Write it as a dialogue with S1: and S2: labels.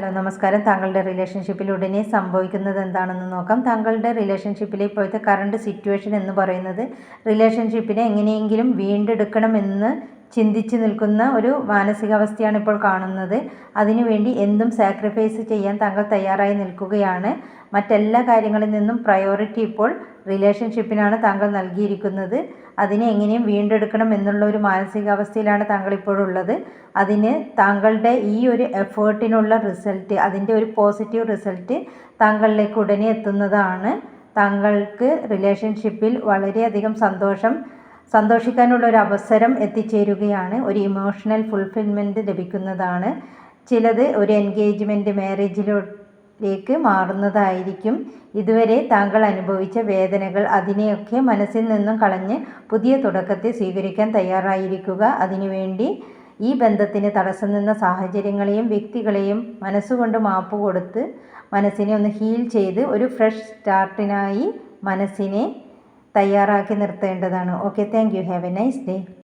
S1: Hello നമസ്കാരം. താങ്കളുടെ റിലേഷൻഷിപ്പിൽ ഉടനെ സംഭവിക്കുന്നത് എന്താണെന്ന് നോക്കാം. താങ്കളുടെ റിലേഷൻഷിപ്പിലെ ഇപ്പോഴത്തെ കറണ്ട് സിറ്റുവേഷൻ എന്ന് പറയുന്നത് റിലേഷൻഷിപ്പിനെ എങ്ങനെയെങ്കിലും വീണ്ടെടുക്കണമെന്ന് ചിന്തിച്ച് നിൽക്കുന്ന ഒരു മാനസികാവസ്ഥയാണ് ഇപ്പോൾ കാണുന്നത്. അതിനുവേണ്ടി എന്തും സാക്രിഫൈസ് ചെയ്യാൻ താങ്കൾ തയ്യാറായി നിൽക്കുകയാണ്. മറ്റെല്ലാ കാര്യങ്ങളിൽ നിന്നും പ്രയോറിറ്റി ഇപ്പോൾ റിലേഷൻഷിപ്പിനാണ് താങ്കൾ നൽകിയിരിക്കുന്നത്. അതിനെ എങ്ങനെയും വീണ്ടെടുക്കണം എന്നുള്ള ഒരു മാനസികാവസ്ഥയിലാണ് താങ്കൾ ഇപ്പോഴുള്ളത് അതിന് താങ്കളുടെ ഈ ഒരു എഫേർട്ടിനുള്ള റിസൾട്ട് അതിന്റെ ഒരു പോസിറ്റീവ് റിസൾട്ട് താങ്കളിലേക്ക് ഉടനെ എത്തുന്നതാണ്. താങ്കൾക്ക് റിലേഷൻഷിപ്പിൽ വളരെയധികം സന്തോഷം സന്തോഷിക്കാനുള്ള ഒരു അവസരം എത്തിച്ചേരുകയാണ്. ഒരു ഇമോഷണൽ ഫുൾഫിൽമെന്റ് ലഭിക്കുന്നതാണ്. ചിലത് ഒരു എൻഗേജ്മെന്റ് മാരേജിലേക്ക് മാറുന്നതായിരിക്കും. ഇതുവരെ താങ്കൾ അനുഭവിച്ച വേദനകൾ അതിനെയൊക്കെ മനസ്സിൽ നിന്നും കളഞ്ഞ് പുതിയ തുടക്കത്തെ സ്വീകരിക്കാൻ തയ്യാറായിരിക്കുക. അതിനുവേണ്ടി ഈ ബന്ധത്തിന് തടസ്സം നിന്ന സാഹചര്യങ്ങളെയും വ്യക്തികളെയും മനസ്സുകൊണ്ട് മാപ്പ് കൊടുത്ത് മനസ്സിനെ ഒന്ന് ഹീൽ ചെയ്ത് ഒരു ഫ്രഷ് സ്റ്റാർട്ടിനായി മനസ്സിനെ തയ്യാറാക്കി നിർത്തേണ്ടതാണ്. Okay thank you have a nice day